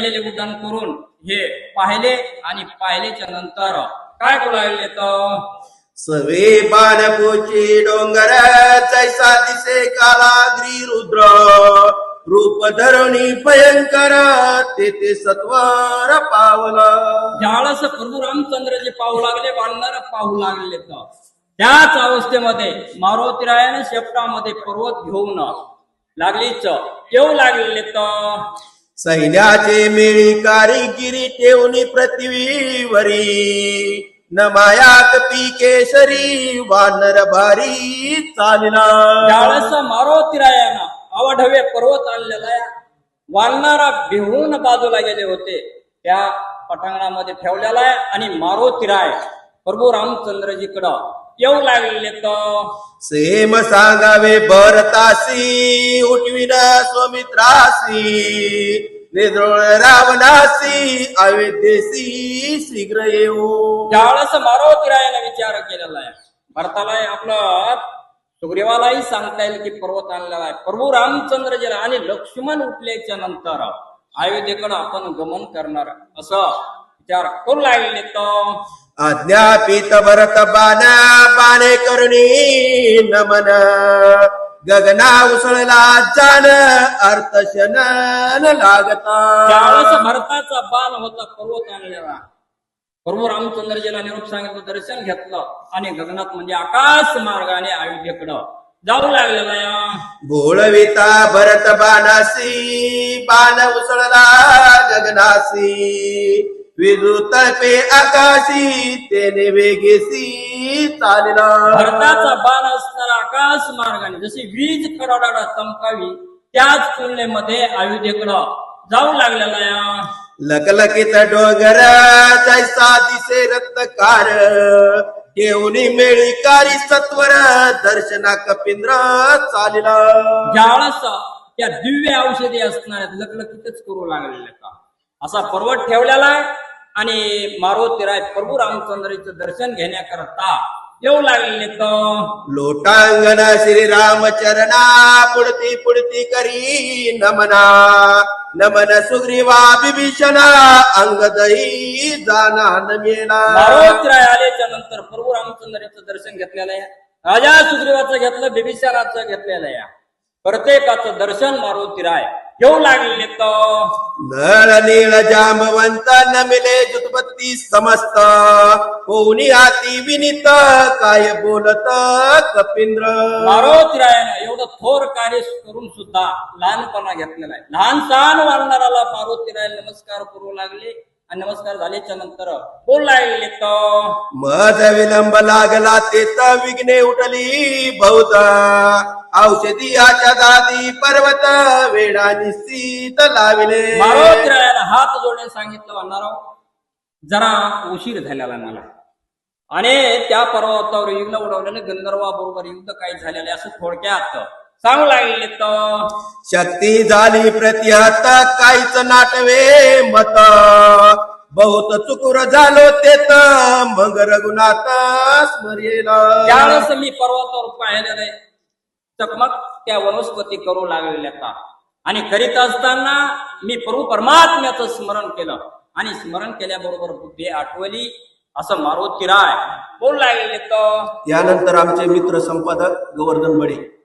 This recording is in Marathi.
केलेले उड्डाण करून हे पाहिले आणि पाहिल्याच्या नंतर काय लागले तर सवे बाणपोची डोंगर जैसा दिसे कालाग्री रुद्र रूप धरणी भयंकर तेथे सत्वर पावला. ज्यावेळेस प्रभू रामचंद्रजी पाहू लागले वाढणार पाहू लागले तर. त्याच अवस्थेमध्ये मारुतीरायाने शेपटामध्ये पर्वत घेऊन लागलीच. येऊ लागलेले तर? सैन्याचे मेळी कारिगिरी ठेवणी पृथ्वीवरी. न मायात पिकेशरी वानर भारी चालला. त्यावेळेस तिरायाना अवढवे पर्वत आणलेला आहे भिवून बाजूला गेले होते. त्या पटांगणामध्ये ठेवलेला आहे आणि मारुतीराय प्रभू रामचंद्रजीकडं येऊ लागलेले तर सेम सांगावे भरतासी उठविन स्वमित्रासी निद्रोळ रावणासी अयोध्येसी शीघ्र येऊ. त्यावेळेस मारुतीरायाने विचार केलेला आहे भरताला आपलं सुग्रीवालाही सांगता येईल की पर्वत आणलेला आहे. प्रभू रामचंद्रजीला आणि लक्ष्मण उठल्याच्या नंतर अयोध्येकडे आपण गमन करणार असं विचार करू लागले तर आज्ञापित भरत बाण बाणे करुणी नमन। गगना उसळला जान अर्थ शनन लागता। त्यावेळेस भरताचा बाण होता पर्वत आणलेला। प्रभू रामचंद्रजीला निरोप सांगितलं दर्शन घेतलं आणि गगनात म्हणजे आकाश मार्गाने अयोध्येकडं जाऊ लागलेला या बोळविता भरत बाणासी बाण उसळला गगनासी। विद्युत पे आकाशी तेने वेगेसी चालला. भरताचा बाण असणारा आकाश मार्गाने जशी वीज कडाडा चमकावी त्याच तुलनेमध्ये अयोध्येकडं जाऊ लागलेला या. लकलकित डोंगर जैसा दिसे रत्नकार ठेवणी मेळी कारी सत्वर दर्शना कपिंद्र चालिला. ज्यावेळेस त्या दिव्य औषधी असणाऱ्या लकलकीतच करू लागलेले का? असा पर्वत ठेवलेला आहे आणि मारुतीराय प्रभू रामचंद्राचं दर्शन घेण्याकरता येऊ लागलेले तर लोटांगण श्री रामचरणा पुडती पुडती करी नमना. नमन सुग्रीवा बिभीषणा अंगदही जाना नमेला मारुतीराय आल्याच्यानंतर प्रभू रामचंद्राचं दर्शन घेतलेलं आहे. राजा सुग्रीवाचं घेतलं बिभीषणाचं घेतलेलं आहे. प्रत्येकाचं दर्शन मारुतीराय येऊ लागलेले तर नळ नीळ जामवंत नमिले जुतपत्ती समस्त. होऊनी हाती विनित काय बोलत कपिंद्र? मारुतीरायानं एवढं थोर कार्य करून सुद्धा लहानपणा घेतलेला आहे. लहान सहान वाढणाराला मारुतीराय नमस्कार करू लागले. आणि नमस्कार झाल्याच्यानंतर बोल लागले तर मज विलंब लागला तेच विघ्ने उठली बहुत औषधी आच्या दादी पर्वत वेळा निश्चित लाविले. मारुतीरायाला हात जोडून सांगितलं वाढणार जरा उशीर झालेला मला. आणि त्या पर्वतावर युद्ध उडवलेलं गंधर्वा बरोबर युद्ध काही झालेले असं थोडक्यात सांगू लागले तर शक्ती झाली प्रतिहत काहीच नाटवे मत. बहुत चुकुर झालो तेत मग रघुनाथ स्मरेला. त्यावेळेस मी पर्वतावर पाहिलेलं चकमक त्या वनस्पती करू लागलेल्या का? आणि करीत असताना मी प्रभू परमात्म्याचं स्मरण केलं. आणि स्मरण केल्याबरोबर बुद्धी आठवली असं मारुती राय बोल लागले तर यानंतर आमचे मित्र संपादक गोवर्धन बडे.